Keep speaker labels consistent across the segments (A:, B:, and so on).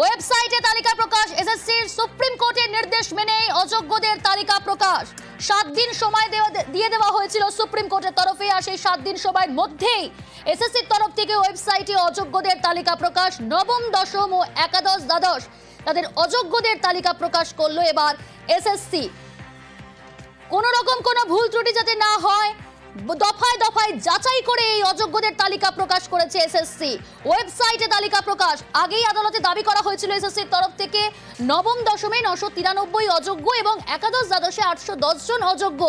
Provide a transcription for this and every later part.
A: ওয়েবসাইটে তালিকা প্রকাশ, এসএসসির সুপ্রিম কোর্টের নির্দেশ মেনে অযোগ্যদের তালিকা প্রকাশ। সাত দিন সময় দিয়ে দেওয়া হয়েছিল সুপ্রিম কোর্টের তরফে, আর সেই সাত দিন সময়ের মধ্যেই এসএসসির তরফ থেকে ওয়েবসাইটে অযোগ্যদের তালিকা প্রকাশ নবম, দশম ও একাদশ দ্বাদশ। তাদের অযোগ্যদের তালিকা প্রকাশ করল এবার এসএসসি। কোনো রকম কোনো ভুল ত্রুটি যাতে না হয় দফায় দফায় যাচাই করে এই অযোগ্যদের তালিকা প্রকাশ করেছে এসএসসি। ওয়েবসাইটে তালিকা প্রকাশ। আগেই আদালতে দাবি করা হয়েছিল এসএসসির তরফ থেকে নবম দশমে নশো তিরানব্বই অযোগ্য এবং একাদশ দ্বাদশে আটশো দশ জন অযোগ্য।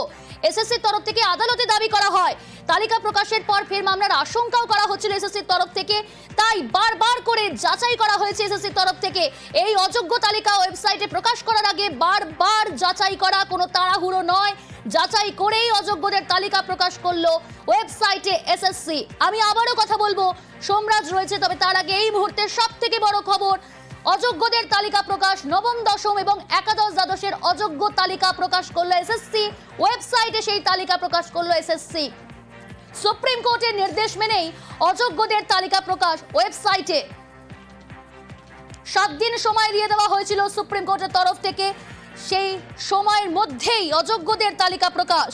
A: এসএসসির তরফ থেকে আদালতে দাবি করা হয়। তালিকা প্রকাশের পর ফের মামলার আশঙ্কাও করা হচ্ছিল এসএসসির তরফ থেকে। তাই বারবার করে যাচাই করা হয়েছে এসএসসির তরফ থেকে। এই অযোগ্য তালিকা ওয়েবসাইটে প্রকাশ করার আগে বারবার যাচাই করা কোনো তাড়াহুড়ো নয়। যাচাই করেই অযোগ্যদের তালিকা প্রকাশ করল ওয়েবসাইটে এসএসসি। আমি আবারও কথা বলব, সোমরাজ রয়েছে, তবে তার আগে এই মুহূর্তে সব থেকে বড় খবর, অযোগ্যদের তালিকা প্রকাশ, নবম, দশম এবং একাদশ দ্বাদশের অযোগ্য তালিকা প্রকাশ করল এসএসসি। ওয়েবসাইটে সেই তালিকা প্রকাশ করল এসএসসি। সুপ্রিম কোর্টের নির্দেশ মেনেই অযোগ্যদের তালিকা প্রকাশ ওয়েবসাইটে। সাত দিন সময় দিয়ে দেওয়া হয়েছিল সুপ্রিম কোর্টের তরফ থেকে, সেই সময়ের মধ্যেই অযোগ্যদের তালিকা প্রকাশ।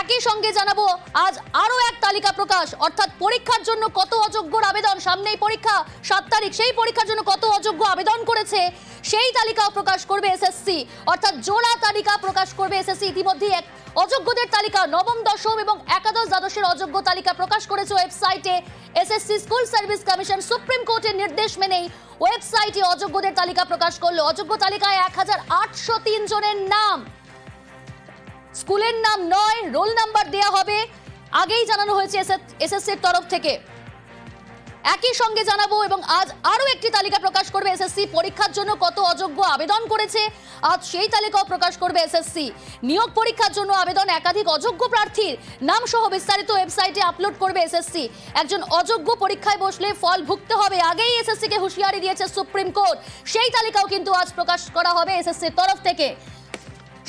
A: একই সঙ্গে জানাব, আজ আরও এক তালিকা প্রকাশ। অর্থাৎ পরীক্ষার জন্য কত অযোগ্যর আবেদন? সামনেই পরীক্ষা, সাত তারিখ। সেই পরীক্ষার জন্য কত অযোগ্য আবেদন করেছে? সেই তালিকাও প্রকাশ করবে এসএসসি। অর্থাৎ জোড়া তালিকা প্রকাশ করবে এসএসসি। ইতিমধ্যেই এক অযোগ্যদের তালিকা, নবম, দশম এবং একাদশ দ্বাদশের অযোগ্য তালিকা প্রকাশ করেছে ওয়েবসাইটে। SSC school service commission supreme কোর্টের নির্দেশ মেনেই ওয়েবসাইটে অযোগ্যদের তালিকা প্রকাশ করল। অযোগ্য তালিকায় এক হাজার আটশো তিন জনের নাম। স্কুলের নাম নয়, রোল নাম্বার দেয়া হবে। আগেই জানানো হয়েছে এসএসসির তরফ থেকে। একই সঙ্গে জানাব এবং আজ আরও একটি তালিকা প্রকাশ করবে এসএসসি। পরীক্ষার জন্য কত অযোগ্য আবেদন করেছে, আজ সেই তালিকাও প্রকাশ করবে এসএসসি। নিয়োগ পরীক্ষার জন্য আবেদন একাধিক অযোগ্য প্রার্থীর নাম সহ বিস্তারিত ওয়েবসাইটে আপলোড করবে এসএসসি। একজন অযোগ্য পরীক্ষায় বসলে ফল ভুগতে হবে, আগেই এসএসসিকে হুঁশিয়ারি দিয়েছে সুপ্রিম কোর্ট। সেই তালিকাও কিন্তু আজ প্রকাশ করা হবে এসএসসির তরফ থেকে।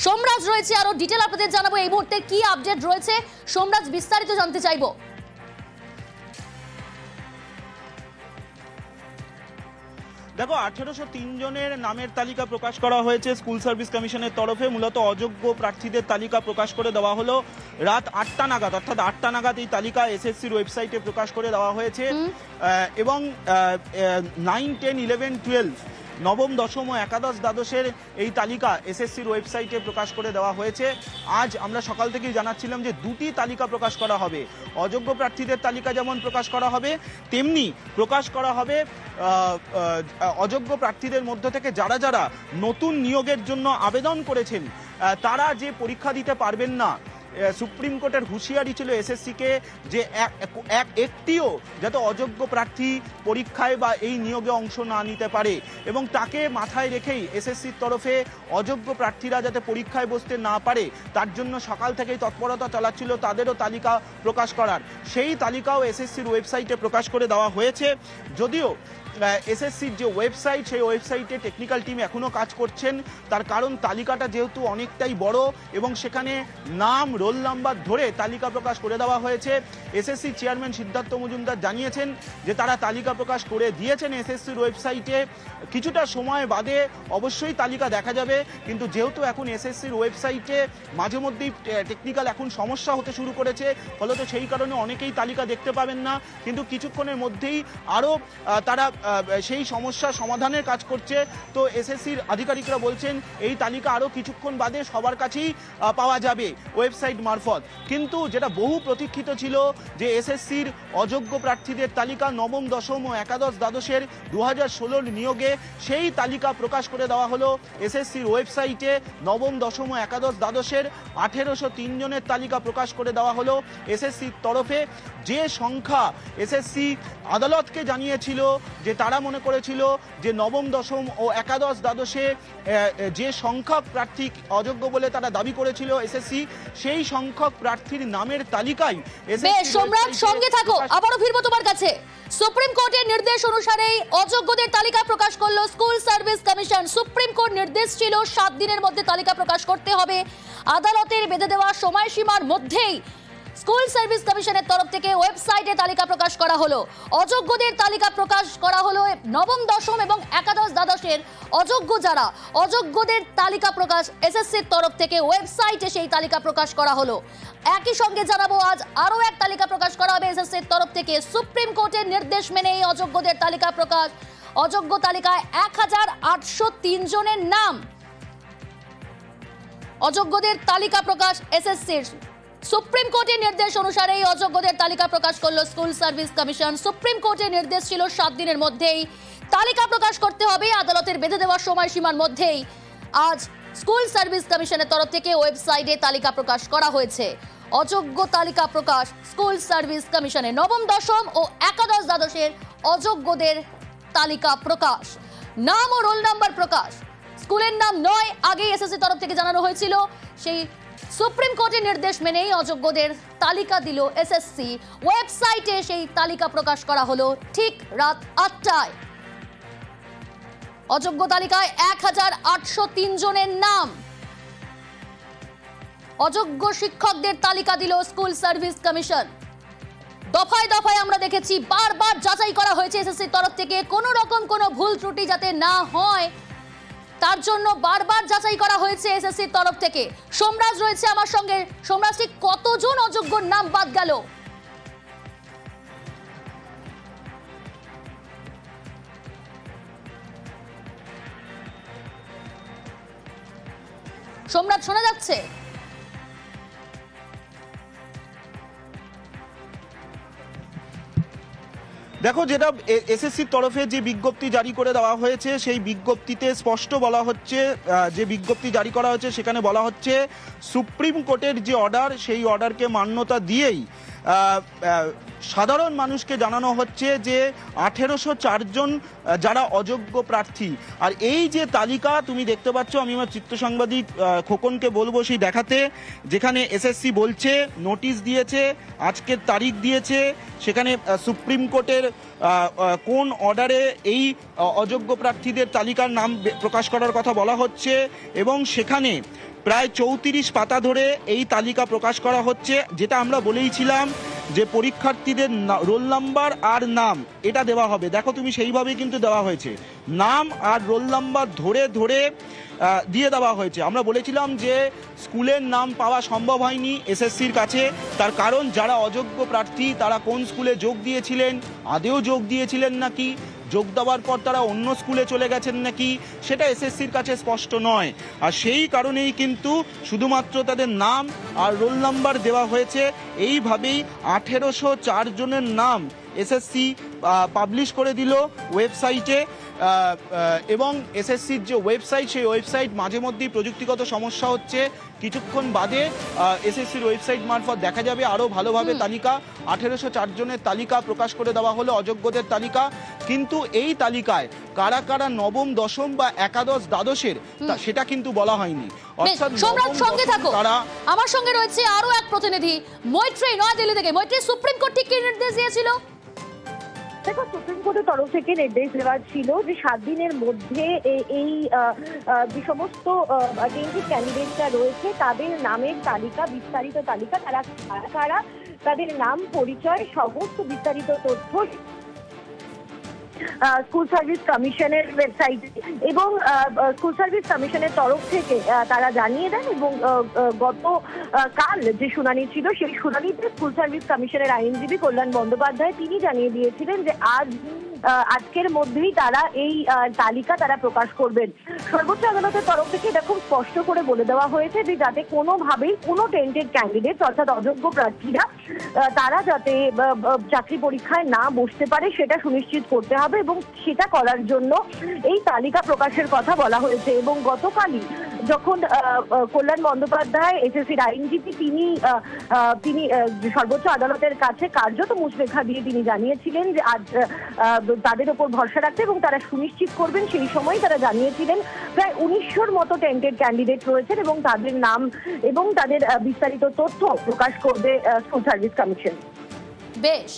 A: সোমরাজ রয়েছে আরও ডিটেল আপনাদের জানাব। এই মুহূর্তে কি আপডেট রয়েছে? সোমরাজ বিস্তারিত জানতে চাইব।
B: দেখো আঠেরোশো জনের নামের তালিকা প্রকাশ করা হয়েছে স্কুল সার্ভিস কমিশনের তরফে। মূলত অযোগ্য প্রার্থীদের তালিকা প্রকাশ করে দেওয়া হলো রাত আটটা নাগাদ। অর্থাৎ আটটা নাগাদ এই তালিকা এসএসসির ওয়েবসাইটে প্রকাশ করে দেওয়া হয়েছে। এবং নাইন টেন ইলেভেন টুয়েলভ নবম, দশম ও একাদশ দ্বাদশের এই তালিকা এসএসসির ওয়েবসাইটে প্রকাশ করে দেওয়া হয়েছে। আজ আমরা সকাল থেকেই জানাচ্ছিলাম যে দুটি তালিকা প্রকাশ করা হবে। অযোগ্য প্রার্থীদের তালিকা যেমন প্রকাশ করা হবে, তেমনি প্রকাশ করা হবে অযোগ্য প্রার্থীদের মধ্য থেকে যারা যারা নতুন নিয়োগের জন্য আবেদন করেছেন তারা যে পরীক্ষা দিতে পারবেন না সুপ্রিম কোর্টের হুঁশিয়ারি ছিল এসএসসিকে যে এক- এক- এক, একটিও যাতে অযোগ্য প্রার্থী পরীক্ষায় বা এই নিয়োগে অংশ না নিতে পারে। এবং তাকে মাথায় রেখেই এসএসসির তরফে অযোগ্য প্রার্থীরা যাতে পরীক্ষায় বসতে না পারে, তার জন্য সকাল থেকেই তৎপরতা চালাচ্ছিল তাদেরও তালিকা প্রকাশ করার। সেই তালিকাও এসএসসির ওয়েবসাইটে প্রকাশ করে দেওয়া হয়েছে। যদিও এসএসসির যে ওয়েবসাইট সেই ওয়েবসাইটে টেকনিক্যাল টিম এখনও কাজ করছেন। তার কারণ তালিকাটা যেহেতু অনেকটাই বড় এবং সেখানে নাম রোল নাম্বার ধরে তালিকা প্রকাশ করে দেওয়া হয়েছে। এসএসসি চেয়ারম্যান সিদ্ধার্থ মজুমদার জানিয়েছেন যে তারা তালিকা প্রকাশ করে দিয়েছেন এসএসসির ওয়েবসাইটে কিছুটা সময় বাদে অবশ্যই তালিকা দেখা যাবে, কিন্তু যেহেতু এখন এসএসসির ওয়েবসাইটে মাঝে মধ্যেই টেকনিক্যাল এখন সমস্যা হতে শুরু করেছে, ফলত সেই কারণে অনেকেই তালিকা দেখতে পাবেন না। কিন্তু কিছুক্ষণের মধ্যেই আরও তারা সেই সমস্যা সমাধানের কাজ করছে। তো এসএসসির আধিকারিকরা বলছেন, এই তালিকা আরও কিছুক্ষণ বাদে সবার কাছেই পাওয়া যাবে ওয়েবসাইট মারফত। কিন্তু যেটা বহু প্রতীক্ষিত ছিল যে এসএসসির অযোগ্য প্রার্থীদের তালিকা নবম, দশম ও একাদশ দ্বাদশের দু হাজার নিয়োগে সেই তালিকা প্রকাশ করে দেওয়া হলো। এসএসসির ওয়েবসাইটে নবম, দশম ও একাদশ দ্বাদশের আঠেরোশো তিন জনের তালিকা প্রকাশ করে দেওয়া হলো এসএসসির তরফে। যে সংখ্যা এসএসসি আদালতকে জানিয়েছিল যে তারা মনে করেছিল যে নবম দশম ও একাদশ দ্বাদশে যে সংখ্যক প্রার্থী অযোগ্য বলে তারা দাবি করেছিল এসএসসি সেই সংখ্যক প্রার্থীর নামের তালিকায়
A: সম্রাট সঙ্গে থাকো আবারও ফিরবো তোমার কাছে। সুপ্রিম কোর্টের নির্দেশ অনুসারে অযোগ্যদের তালিকা প্রকাশ করল school service commission. Supreme court নির্দেশ ছিল সাত দিনের মধ্যে তালিকা প্রকাশ করতে হবে। আদালতের বেঁধে দেওয়া সময়সীমার মধ্যেই স্কুল সার্ভিস কমিশনের তরফ থেকে ওয়েবসাইটে তালিকা প্রকাশ করা হলো। অযোগ্যদের তালিকা প্রকাশ করা হলো নবম, দশম এবং একাদশ দ্বাদশের অযোগ্য যারা। অযোগ্যদের তালিকা প্রকাশ এসএসসির তরফ থেকে ওয়েবসাইটে সেই তালিকা প্রকাশ করা হলো। একই সঙ্গে জানাব, আজ আরও এক তালিকা প্রকাশ করা হবে এসএসসির তরফ থেকে। সুপ্রিম কোর্টের নির্দেশ মেনে এই অযোগ্যদের তালিকা প্রকাশ। অযোগ্য তালিকায় এক হাজার আটশো তিন জনের নাম। অযোগ্যদের তালিকা প্রকাশ এসএসসির সুপ্রিম কোর্টের নির্দেশ অনুসারে এই অযোগ্যদের তালিকা প্রকাশ করল স্কুল সার্ভিস কমিশন। সুপ্রিম কোর্টের নির্দেশ ছিল সাত দিনের মধ্যেই তালিকা প্রকাশ করতে হবে, আদালতের বেঁধে দেওয়ার সময়সীমার মধ্যেই। আজ স্কুল সার্ভিস কমিশনের তরফ থেকে ওয়েবসাইটে তালিকা প্রকাশ করা হয়েছে। অযোগ্য তালিকা প্রকাশ স্কুল সার্ভিস কমিশনে নবম, দশম ও একাদশ দ্বাদশের অযোগ্যদের তালিকা প্রকাশ। নাম ও রোল নাম্বার প্রকাশ। স্কুলের নাম নয়, আগেই এসএসসি তরফ থেকে জানানো হয়েছিল। সেই সুপ্রিম কোর্টের নির্দেশ মেনেই অযোগ্যদের তালিকা দিল এসএসসি। ওয়েবসাইটে সেই তালিকা প্রকাশ করা হলো ঠিক রাত আটটায়। অযোগ্য তালিকায় এক হাজার আটশো তিন জনের নাম। অযোগ্য শিক্ষকদের তালিকা দিল স্কুল সার্ভিস কমিশন। দফায় দফায় আমরা দেখেছি বারবার যাচাই করা হয়েছে এসএসসির তরফ থেকে। কোনো রকম কোনো ভুল ত্রুটি যাতে না হয় তার জন্য বারবার যাচাই করা হয়েছে এসএসসির তরফ থেকে। সোমরাজ রয়েছে আমার সঙ্গে। সোমরাজ, ঠিক কতজন অযোগ্য নাম বাদ গেল? সোমরাজ শোনা যাচ্ছে?
B: দেখো, যেটা এসএসসির তরফে যে বিজ্ঞপ্তি জারি করে দেওয়া হয়েছে, সেই বিজ্ঞপ্তিতে স্পষ্ট বলা হচ্ছে যে বিজ্ঞপ্তি জারি করা হয়েছে, সেখানে বলা হচ্ছে, সুপ্রিম কোর্টের যে অর্ডার, সেই অর্ডারকে মান্যতা দিয়েই সাধারণ মানুষকে জানানো হচ্ছে যে আঠেরোশো চারজন যারা অযোগ্য প্রার্থী। আর এই যে তালিকা তুমি দেখতে পাচ্ছ, আমি আমার চিত্র সাংবাদিক খোকনকে বলব সেই দেখাতে, যেখানে এসএসসি বলছে, নোটিশ দিয়েছে, আজকের তারিখ দিয়েছে, সেখানে সুপ্রিম কোর্টের কোন অর্ডারে এই অযোগ্য প্রার্থীদের তালিকার নাম প্রকাশ করার কথা বলা হচ্ছে, এবং সেখানে প্রায় চৌত্রিশ পাতা ধরে এই তালিকা প্রকাশ করা হচ্ছে, যেটা আমরা বলেইছিলাম যে পরীক্ষার্থীদের রোল নাম্বার আর নাম, এটা দেওয়া হবে। দেখো তুমি সেইভাবেই কিন্তু দেওয়া হয়েছে। নাম আর রোল নাম্বার ধরে ধরে দিয়ে দেওয়া হয়েছে। আমরা বলেছিলাম যে স্কুলের নাম পাওয়া সম্ভব হয়নি এসএসসির কাছে। তার কারণ, যারা অযোগ্য প্রার্থী, তারা কোন স্কুলে যোগ দিয়েছিলেন? আদেও যোগ দিয়েছিলেন নাকি? যোগ দেওয়ার পর তারা অন্য স্কুলে চলে গেছেন নাকি, সেটা এসএসসির কাছে স্পষ্ট নয়। আর সেই কারণেই কিন্তু শুধুমাত্র তাদের নাম আর রোল নাম্বার দেওয়া হয়েছে। এইভাবেই আঠেরোশো চার জনের নাম এসএসসি পাবলিশ করে দিল ওয়েবসাইটে এবং এসএসসির যে ওয়েবসাইট সেই ওয়েবসাইট মাঝে মধ্যেই প্রযুক্তিগত সমস্যা হচ্ছে। কিছুক্ষণ বাদে এসএসসির ওয়েবসাইট মারফত দেখা যাবে আরও ভালোভাবে তালিকা। আঠেরোশো জনের তালিকা প্রকাশ করে দেওয়া হলো অযোগ্যদের তালিকা। কিন্তু এই তালিকায় কারা কারা নবম দশম বা একাদশ দ্বাদশের সেটা কিন্তু বলা হয়নি।
A: সঙ্গে থাকো। আমার সঙ্গে রয়েছে আরও এক প্রতিনিধি মৈত্রী নয়াদিল্লি থেকে মৈত্রী সুপ্রিম কোর্ট ঠিক কি নির্দেশ দিয়েছিল?
C: দেখো সুপ্রিম কোর্টের তরফ থেকে নির্দেশ দেওয়া ছিল যে সাত দিনের মধ্যে এই যে সমস্ত ক্যান্ডিডেটরা রয়েছে, তাদের নামের তালিকা, বিস্তারিত তালিকা, তারা তারা, তাদের নাম, পরিচয়, সমস্ত বিস্তারিত তথ্য স্কুল সার্ভিস কমিশনের ওয়েবসাইটে এবং স্কুল সার্ভিস কমিশনের তরফ থেকে তারা জানিয়ে দেন এবং গত কাল যে শুনানি ছিল, সেই শুনানিতে স্কুল সার্ভিস কমিশনের আইনজীবী কল্যাণ বন্দ্যোপাধ্যায় তিনি জানিয়ে দিয়েছিলেন যে আজ আজকের মধ্যেই তারা এই তালিকা তারা প্রকাশ করবেন। সর্বোচ্চ আদালতের তরফ থেকে এটা খুব স্পষ্ট করে বলে দেওয়া হয়েছে যে যাতে কোনোভাবেই কোনো টেন্টেড ক্যান্ডিডেট অর্থাৎ অযোগ্য প্রার্থীরা তারা যাতে চাকরি পরীক্ষায় না বসতে পারে সেটা সুনিশ্চিত করতে হবে এবং সেটা করার জন্য এই তালিকা প্রকাশের কথা বলা হয়েছে এবং গতকালই যখন কল্যাণ বন্দ্যোপাধ্যায় এসএসসির আইনজীবী তিনি তিনি সর্বোচ্চ আদালতের কাছে কার্যত মুচলেখা দিয়ে তিনি জানিয়েছিলেন যে আজ তাদের ওপর ভরসা রাখতে এবং তারা সুনিশ্চিত করবেন সেই সময় তারা জানিয়েছিলেন, প্রায় উনিশশোর মতো টেন্টেড ক্যান্ডিডেট রয়েছেন এবং তাদের নাম এবং তাদের বিস্তারিত তথ্য প্রকাশ করবে স্কুল সার্ভিস কমিশন
A: বেশ।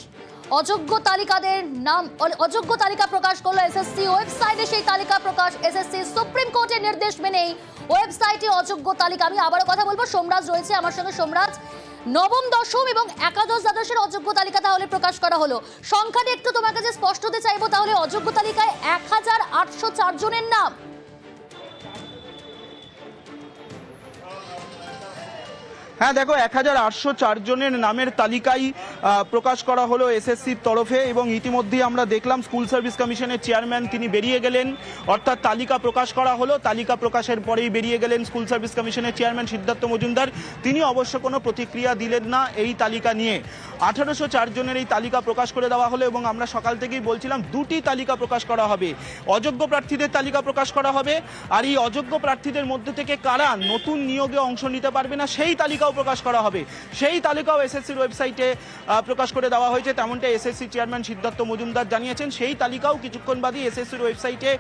A: অযোগ্য তালিকাদের নাম অযোগ্য তালিকা প্রকাশ করল এসএসসি ওয়েবসাইটে, সেই তালিকা প্রকাশ এসএসসি সুপ্রিম কোর্টের নির্দেশ মেনেই ওয়েবসাইটে অযোগ্য তালিকা। আমি আবারও কথা বলব, সোমরাজ রয়েছে আমার সঙ্গে। সোমরাজ, নবম, দশম এবং একাদশ দ্বাদশের অযোগ্য তালিকা তাহলে প্রকাশ করা হলো। সংখ্যাটা একটু তোমার কাছে স্পষ্ট হতে চাইব, তাহলে অযোগ্য তালিকায় এক হাজার আটশো চার জনের নাম।
B: হ্যাঁ দেখো, এক হাজার আটশো চার জনের নামের তালিকাই প্রকাশ করা হলো এসএসসির তরফে এবং ইতিমধ্যেই আমরা দেখলাম স্কুল সার্ভিস কমিশনের চেয়ারম্যান তিনি বেরিয়ে গেলেন। অর্থাৎ তালিকা প্রকাশ করা হলো, তালিকা প্রকাশের পরেই বেরিয়ে গেলেন স্কুল সার্ভিস কমিশনের চেয়ারম্যান সিদ্ধার্থ মজুমদার। তিনি অবশ্য কোনো প্রতিক্রিয়া দিলেন না এই তালিকা নিয়ে। আঠারোশো চার জনের এই তালিকা প্রকাশ করে দেওয়া হলো এবং আমরা সকাল থেকেই বলছিলাম, দুটি তালিকা প্রকাশ করা হবে। অযোগ্য প্রার্থীদের তালিকা প্রকাশ করা হবে। আর এই অযোগ্য প্রার্থীদের মধ্যে থেকে কারা নতুন নিয়োগে অংশ নিতে পারবে না, সেই তালিকাও প্রকাশ করা হবে। সেই তালিকাও এসএসসির ওয়েবসাইটে প্রকাশ করে দেওয়া হয়েছে। তেমনটা এসএসসি চেয়ারম্যান সিদ্ধার্থ মজুমদার জানিয়েছেন সেই তালিকাও কিছুক্ষণ বাদই এসএসসির ওয়েবসাইটে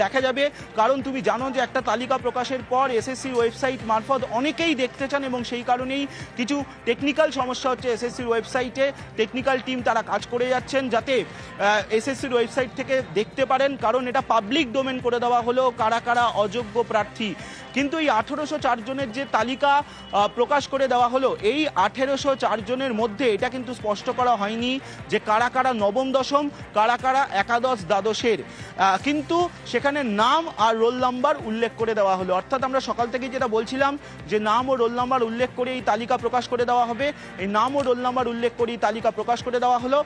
B: দেখা যাবে। কারণ তুমি জানো যে একটা তালিকা প্রকাশের পর এসএসসির ওয়েবসাইট মারফত অনেকেই দেখতে চান এবং সেই কারণেই কিছু টেকনিক্যাল সমস্যা হচ্ছে এসএসসির ওয়েবসাইটে টেকনিক্যাল টিম তারা কাজ করে যাচ্ছেন যাতে এসএসসির ওয়েবসাইট থেকে দেখতে পারেন। কারণ এটা পাবলিক ডোমেন করে দেওয়া হলো কারা কারা অযোগ্য প্রার্থী। কিন্তু এই আঠেরোশো জনের যে তালিকা আহ, প্রকাশ করে দেওয়া হলো এই আঠেরোশো জনের মধ্যে এটা কিন্তু স্পষ্ট করা হয়নি যে কারা কারা নবম দশম কারা কারা একাদশ দ্বাদশের। কিন্তু সেখানে নাম আর রোল নাম্বার উল্লেখ করে দেওয়া হলো। অর্থাৎ আমরা সকাল থেকে যেটা বলছিলাম যে নাম ও রোল নাম্বার উল্লেখ করে এই তালিকা প্রকাশ করে দেওয়া হবে। এই নাম ও রোল নাম্বার উল্লেখ করে এই তালিকা প্রকাশ করে দেওয়া হলো।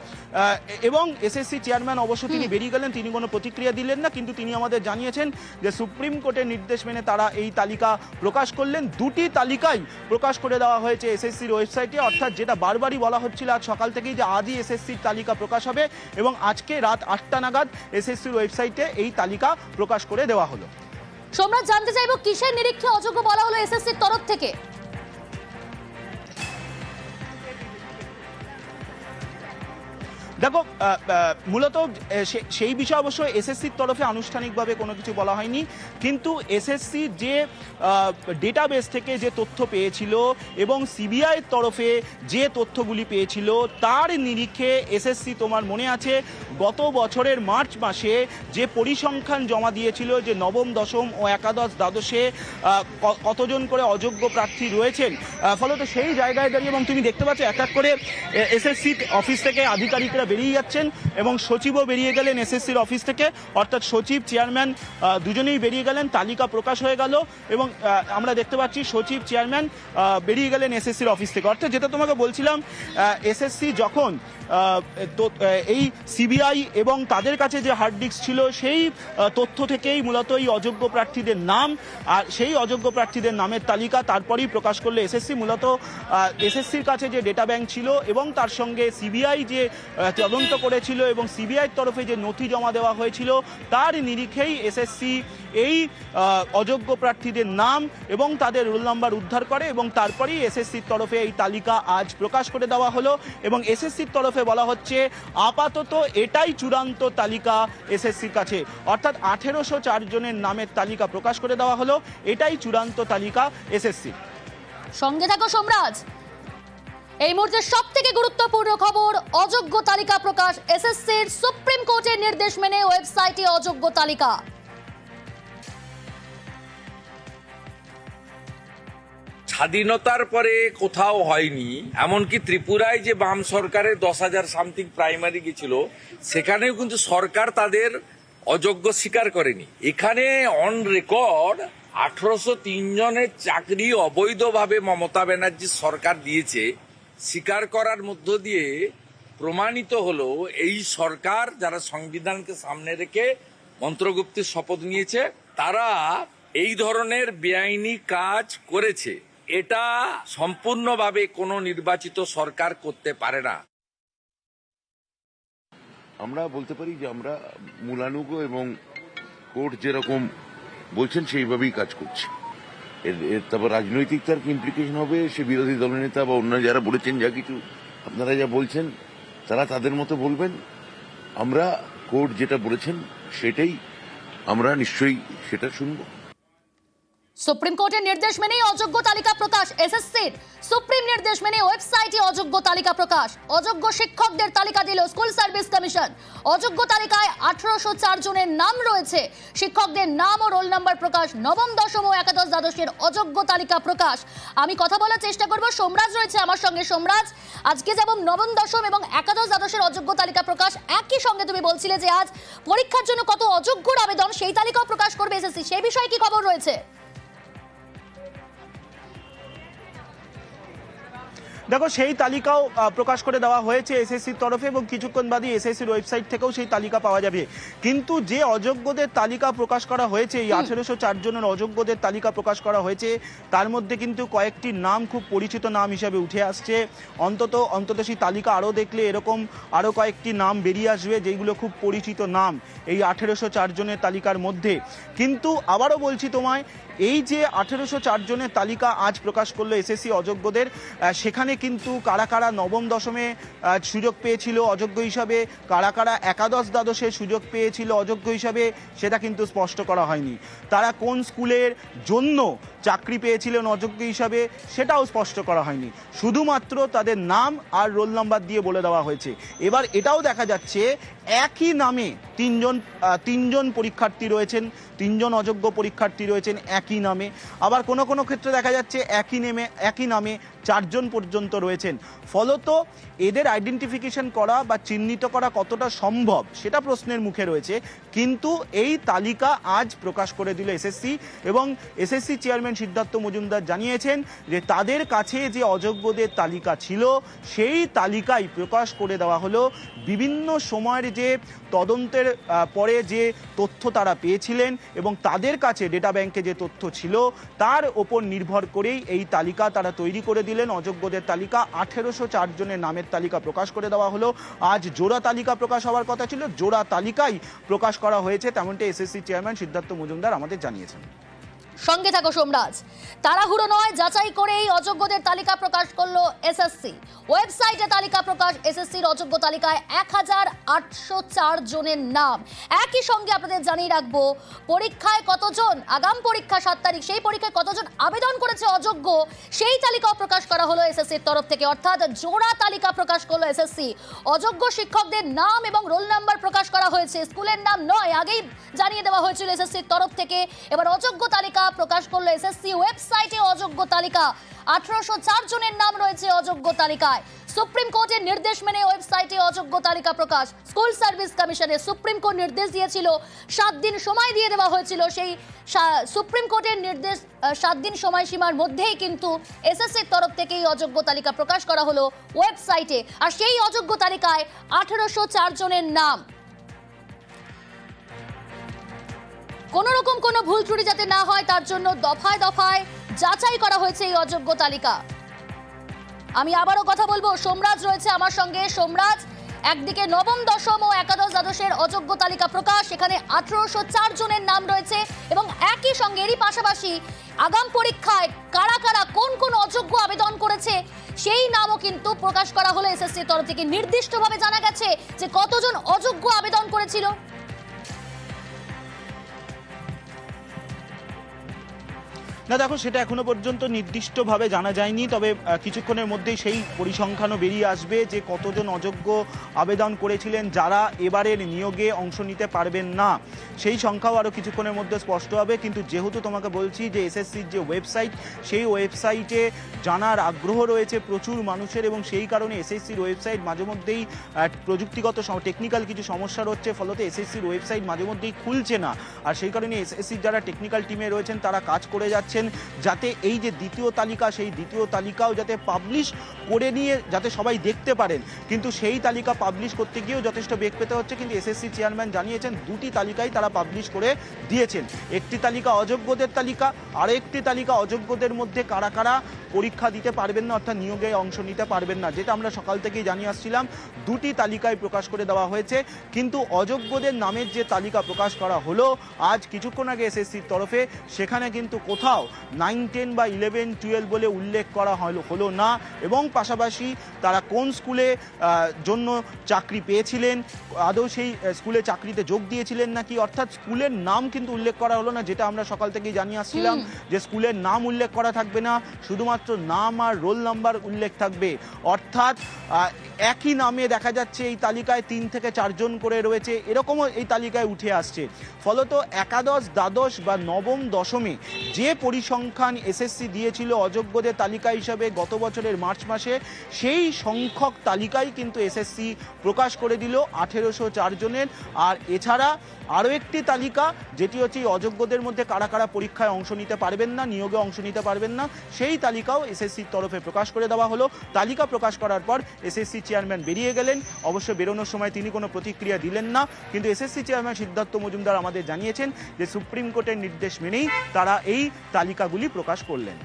B: এবং এসএসসি চেয়ারম্যান অবশ্য তিনি বেরিয়ে গেলেন তিনি কোনো প্রতিক্রিয়া দিলেন না কিন্তু তিনি আমাদের জানিয়েছেন যে সুপ্রিম কোর্টের নির্দেশ মেনে তারা এই তালিকা প্রকাশ করলেন। দুটি তালিকাই প্রকাশ করে দেওয়া হয়েছে এসএসসির ওয়েবসাইটে, অর্থাৎ যেটা বারবারই বলা হচ্ছিল আজ সকাল থেকেই যে আদি এসএসসির তালিকা প্রকাশ হবে এবং আজকে রাত আটটা নাগাদ এসএসসির ওয়েবসাইটে এই তালিকা প্রকাশ করে দেওয়া হলো।
A: সোমরাজ জানতে চাইব কিসের নিরীক্ষে অযোগ্য বলা হলো এসএসসির তরফ থেকে?
B: দেখো মূলত সেই বিষয়ে অবশ্য এসএসসির তরফে আনুষ্ঠানিকভাবে কোনো কিছু বলা হয়নি। কিন্তু এসএসসি যে ডেটাবেস থেকে যে তথ্য পেয়েছিল এবং সিবিআইয়ের তরফে যে তথ্যগুলি পেয়েছিল, তার নিরিখে এসএসসি তোমার মনে আছে, গত বছরের মার্চ মাসে যে পরিসংখ্যান জমা দিয়েছিল যে নবম, দশম ও একাদশ দ্বাদশে কতজন করে অযোগ্য প্রার্থী রয়েছেন ফলত সেই জায়গায় দাঁড়িয়ে এবং তুমি দেখতে পাচ্ছ এক এক করে এসএসসি অফিস থেকে আধিকারিকরা বেরিয়ে যাচ্ছেন এবং সচিবও বেরিয়ে গেলেন এসএসসির অফিস থেকে। অর্থাৎ সচিব, চেয়ারম্যান দুজনেই বেরিয়ে গেলেন। তালিকা প্রকাশ হয়ে গেল এবং আমরা দেখতে পাচ্ছি সচিব, চেয়ারম্যান বেরিয়ে গেলেন এসএসসির অফিস থেকে। অর্থাৎ যেটা তোমাকে বলছিলাম এসএসসি যখন তো এই সিবিআই এবং তাদের কাছে যে হার্ড ডিস্ক ছিল, সেই তথ্য থেকেই মূলত এই অযোগ্য প্রার্থীদের নাম আর সেই অযোগ্য প্রার্থীদের নামের তালিকা তারপরেই প্রকাশ করল এসএসসি মূলত এসএসসির কাছে যে ডেটা ব্যাংক ছিল এবং তার সঙ্গে সিবিআই যে তদন্ত করেছিল এবং সিবিআইয়ের তরফে যে নথি জমা দেওয়া হয়েছিল, তার নিরিখেই এসএসসি এই অযোগ্য প্রার্থীদের নাম এবং তাদের রোল নাম্বার উদ্ধার করে এবং তারপরেই এসএসসির তরফে এই তালিকা আজ প্রকাশ করে দেওয়া হলো এবং এসএসসির তরফে বলা হচ্ছে, আপাতত এটাই চূড়ান্ত তালিকা এসএসসির কাছে। অর্থাৎ আঠেরোশো চার জনের নামের তালিকা প্রকাশ করে দেওয়া হলো, এটাই চূড়ান্ত তালিকা এসএসসি
A: সঙ্গে থাকো, সোমরাজ। এই মুহূর্তে সব থেকে গুরুত্বপূর্ণ খবর, অযোগ্য তালিকা প্রকাশ এসএসসির সুপ্রিম কোর্টের নির্দেশ মেনে ওয়েবসাইটে অযোগ্য তালিকা।
D: স্বাধীনতার পরে কোথাও হয়নি, এমনকি ত্রিপুরায় যে বাম সরকারের দশ হাজার সামথিং প্রাইমারি গেছিল, সেখানেও কিন্তু সরকার তাদের অযোগ্য স্বীকার করেনি। এখানে অন রেকর্ড আঠারোশো তিন জনের চাকরি অবৈধভাবে মমতা ব্যানার্জি সরকার দিয়েছে স্বীকার করার মধ্য দিয়ে প্রমাণিত হলো এই সরকার যারা সংবিধানকে সামনে রেখে মন্ত্রগুপ্তের শপথ নিয়েছে, তারা এই ধরনের বেআইনি কাজ করেছে। এটা সম্পূর্ণভাবে কোনো নির্বাচিত সরকার করতে পারে না।
E: আমরা বলতে পারি যে আমরা মূলানুগ এবং কোর্ট যেরকম বলছেন, সেইভাবেই কাজ করছি। তারপর রাজনৈতিক তার কি ইমপ্লিকেশন হবে? সে বিরোধী দলনেতা বা অন্য যারা বলেছেন, যা কিছু আপনারা যা বলছেন, তারা তাদের মতো বলবেন? আমরা কোর্ট যেটা বলেছেন, সেটাই আমরা নিশ্চয়ই সেটা শুনব।
A: সুপ্রিম কোর্টের নির্দেশ মেনেই অযোগ্য তালিকা প্রকাশ এসএসসির সুপ্রিম নির্দেশ মেনে ওয়েবসাইটে অযোগ্য তালিকা প্রকাশ। অযোগ্য শিক্ষকদের তালিকা দিল স্কুল সার্ভিস কমিশন। অযোগ্য তালিকায় আঠারোশো চার জনের নাম রয়েছে। শিক্ষকদের নাম ও রোল নাম্বার প্রকাশ, নবম, দশম ও একাদশ দ্বাদশের অযোগ্য তালিকা প্রকাশ। আমি কথা বলার চেষ্টা করব, সোমরাজ রয়েছে আমার সঙ্গে। সোমরাজ, আজকে যেমন নবম, দশম এবং একাদশ দ্বাদশের অযোগ্য তালিকা প্রকাশ, একই সঙ্গে তুমি বলছিলে যে আজ পরীক্ষার জন্য কত অযোগ্যর আবেদন, সেই তালিকাও প্রকাশ করবে এসএসসি সেই বিষয়ে কি খবর রয়েছে?
B: দেখো সেই তালিকাও প্রকাশ করে দেওয়া হয়েছে এসএসসির তরফে এবং কিছুক্ষণ বাদে এসএসসির ওয়েবসাইট থেকেও সেই তালিকা পাওয়া যাবে। কিন্তু যে অযোগ্যদের তালিকা প্রকাশ করা হয়েছে এই আঠেরোশো চার জনের অযোগ্যদের তালিকা প্রকাশ করা হয়েছে তার মধ্যে কিন্তু কয়েকটি নাম খুব পরিচিত নাম হিসাবে উঠে আসছে। অন্তত অন্তত সেই তালিকা আরও দেখলে এরকম আরও কয়েকটি নাম বেরিয়ে আসবে যেগুলো খুব পরিচিত নাম এই আঠেরোশো চার জনের তালিকার মধ্যে। কিন্তু আবারও বলছি তোমায় এই যে আঠেরোশো চার জনের তালিকা আজ প্রকাশ করল এসএসসি অযোগ্যদের সেখানে কিন্তু কারা কারা নবম দশমে সুযোগ পেয়েছিল অযোগ্য হিসাবে, কারা কারা একাদশ দ্বাদশে সুযোগ পেয়েছিল অযোগ্য হিসাবে, সেটা কিন্তু স্পষ্ট করা হয়নি। তারা কোন স্কুলের জন্য চাকরি পেয়েছিলেন অযোগ্য হিসাবে, সেটাও স্পষ্ট করা হয়নি। শুধুমাত্র তাদের নাম আর রোল নাম্বার দিয়ে বলে দেওয়া হয়েছে। এবার এটাও দেখা যাচ্ছে, একই নামে তিনজন তিনজন পরীক্ষার্থী রয়েছেন, তিনজন অযোগ্য পরীক্ষার্থী রয়েছেন একই নামে। আবার কোনো কোনো ক্ষেত্রে দেখা যাচ্ছে একই নেমে একই নামে চারজন পর্যন্ত রয়েছেন। ফলত এদের আইডেন্টিফিকেশন করা বা চিহ্নিত করা কতটা সম্ভব সেটা প্রশ্নের মুখে রয়েছে। কিন্তু এই তালিকা আজ প্রকাশ করে দিল এসএসসি এবং এসএসসি চেয়ারম্যান সিদ্ধার্থ মজুমদার জানিয়েছেন যে তাদের কাছে যে অযোগ্যদের তালিকা ছিল, সেই তালিকাই প্রকাশ করে দেওয়া হলো। বিভিন্ন সময়ের যে তদন্তের পরে যে তথ্য তারা পেয়েছিলেন এবং তাদের কাছে ডেটা ব্যাংকে যে তথ্য ছিল, তার ওপর নির্ভর করেই এই তালিকা তারা তৈরি করে দিলেন অযোগ্যদের তালিকা আঠেরোশো চারজনের নামের তালিকা প্রকাশ করে দেওয়া হলো। আজ জোড়া তালিকা প্রকাশ হওয়ার কথা ছিল, জোড়া তালিকাই প্রকাশ করা হয়েছে তেমনটি এসএসসি চেয়ারম্যান সিদ্ধার্থ মজুমদার আমাদের জানিয়েছেন।
A: সঙ্গে থাকো সোমরাজ। তাড়াহুড়ো নয়, যাচাই করেই অযোগ্যদের তালিকা প্রকাশ করল এসএসসি ওয়েবসাইটে তালিকা প্রকাশ এসএসসির অযোগ্য তালিকায় এক হাজার আটশো চার জনের নাম। একই সঙ্গে আপনাদের জানিয়ে রাখব, পরীক্ষায় কতজন, আগাম পরীক্ষা সাত তারিখ, সেই পরীক্ষায় কতজন আবেদন করেছে অযোগ্য, সেই তালিকাও প্রকাশ করা হলো এসএসসির তরফ থেকে। অর্থাৎ জোড়া তালিকা প্রকাশ করল এসএসসি অযোগ্য শিক্ষকদের নাম এবং রোল নাম্বার প্রকাশ করা হয়েছে। স্কুলের নাম নয়, আগেই জানিয়ে দেওয়া হয়েছিল এসএসসির তরফ থেকে। এবার অযোগ্য তালিকা প্রকাশ করল এসএসসি ওয়েবসাইটে অযোগ্য তালিকা। আঠারোশো চার জনের নাম রয়েছে অযোগ্য তালিকায়। সুপ্রিম কোর্টের নির্দেশ মেনে ওয়েবসাইটে অযোগ্য তালিকা প্রকাশ। স্কুল সার্ভিস কমিশনে সুপ্রিম কোর্ট নির্দেশ দিয়েছিল, সাত দিন সময় দিয়ে দেওয়া হয়েছিল। সেই সুপ্রিম কোর্টের নির্দেশ সাত দিন সময়সীমার মধ্যেই কিন্তু এসএসসির তরফ থেকে এই অযোগ্য তালিকা প্রকাশ করা হলো ওয়েবসাইটে। আর সেই অযোগ্য তালিকায় আঠারোশো জনের নাম। কোনো রকম কোনো ভুল ত্রুটি যাতে না হয়, তার জন্য দফায় দফায় যাচাই করা হয়েছে এই অযোগ্য তালিকা। আমি আবারও কথা বলব, সোমরাজ রয়েছে আমার সঙ্গে। সোমরাজ, একদিকে নবম, দশম ও একাদশ দ্বাদশের অযোগ্য তালিকা প্রকাশ। এখানে আঠারোশো চার জনের নাম রয়েছে এবং একই সঙ্গে এরই পাশাপাশি আগাম পরীক্ষায় কারা কারা, কোন কোন অযোগ্য আবেদন করেছে, সেই নামও কিন্তু প্রকাশ করা হলো। এসএসসির তরফ থেকে নির্দিষ্টভাবে জানা গেছে যে কতজন অযোগ্য আবেদন করেছিল।
B: না, দেখো, সেটা এখনও পর্যন্ত নির্দিষ্টভাবে জানা যায়নি, তবে কিছুক্ষণের মধ্যেই সেই পরিসংখ্যানও বেরিয়ে আসবে যে কতজন অযোগ্য আবেদন করেছিলেন, যারা এবারের নিয়োগে অংশ নিতে পারবেন না। সেই সংখ্যাও আরও কিছুক্ষণের মধ্যে স্পষ্ট হবে, কিন্তু যেহেতু তোমাকে বলছি যে এসএসসির যে ওয়েবসাইট, সেই ওয়েবসাইটে জানার আগ্রহ রয়েছে প্রচুর মানুষের এবং সেই কারণে এসএসসির ওয়েবসাইট মাঝে মধ্যেই প্রযুক্তিগত টেকনিক্যাল কিছু সমস্যা হচ্ছে ফলত এসএসসির ওয়েবসাইট মাঝে মধ্যেই খুলছে না। আর সেই কারণে এসএসসির যারা টেকনিক্যাল টিমে রয়েছেন, তারা কাজ করে যাচ্ছেন যাতে এই যে দ্বিতীয় তালিকা, সেই দ্বিতীয় তালিকাও যাতে পাবলিশ করে নিয়ে যাতে সবাই দেখতে পারেন। কিন্তু সেই তালিকা পাবলিশ করতে গিয়েও যথেষ্ট বেগ পেতে হচ্ছে। কিন্তু এসএসসি চেয়ারম্যান জানিয়েছেন, দুটি তালিকাই তারা পাবলিশ করে দিয়েছেন। একটি তালিকা অযোগ্যদের তালিকা আর একটি তালিকা অযোগ্যদের মধ্যে কারা কারা পরীক্ষা দিতে পারবেন না অর্থাৎ নিয়োগে অংশ নিতে পারবেন না যেটা আমরা সকাল থেকেই জানিয়ে আসছিলাম। দুটি তালিকায় প্রকাশ করে দেওয়া হয়েছে কিন্তু অযোগ্যদের নামের যে তালিকা প্রকাশ করা হলো আজ কিছুক্ষণ আগে এসএসসির তরফে সেখানে কিন্তু কোথাও নাইন টেন বা ইলেভেন টুয়েলভ বলে উল্লেখ করা হলো হলো না এবং পাশাপাশি তারা কোন স্কুলে জন্য চাকরি পেয়েছিলেন আদৌ সেই স্কুলে চাকরিতে যোগ দিয়েছিলেন নাকি অর্থাৎ স্কুলের নাম কিন্তু উল্লেখ করা হলো না যেটা আমরা সকাল থেকেই জানিয়ে আসছিলাম যে স্কুলের নাম উল্লেখ করা থাকবে না শুধুমাত্র নাম আর রোল নাম্বার উল্লেখ থাকবে। অর্থাৎ একই নামে দেখা যাচ্ছে এই তালিকায় তিন থেকে চারজন করে রয়েছে, এরকমও এই তালিকায় উঠে আসছে। ফলত একাদশ, দ্বাদশ বা নবম দশমে যে পরিসংখ্যান এসএসসি দিয়েছিল অযোগ্যদের তালিকা হিসাবে গত বছরের মার্চ মাসে, সেই সংখ্যক তালিকাই কিন্তু এসএসসি প্রকাশ করে দিল আঠেরোশো জনের। আর এছাড়া আরও একটি তালিকা, যেটি হচ্ছে অযোগ্যদের মধ্যে কারা কারা পরীক্ষায় অংশ নিতে পারবেন না, নিয়োগে অংশ নিতে পারবেন না, সেই তালিকাও এসএসসির তরফে প্রকাশ করে দেওয়া হলো। তালিকা প্রকাশ করার পর এসএসসি চেয়ারম্যান বেরিয়ে গেলেন। অবশ্য বেরোনোর সময় তিনি কোনো প্রতিক্রিয়া দিলেন না, কিন্তু এসএসসি চেয়ারম্যান সিদ্ধার্থ মজুমদার আমাদের জানিয়েছেন যে, সুপ্রিম কোর্টের নির্দেশ মেনেই তারা এই তালিকাগুলি প্রকাশ করলেন।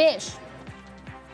A: বেশ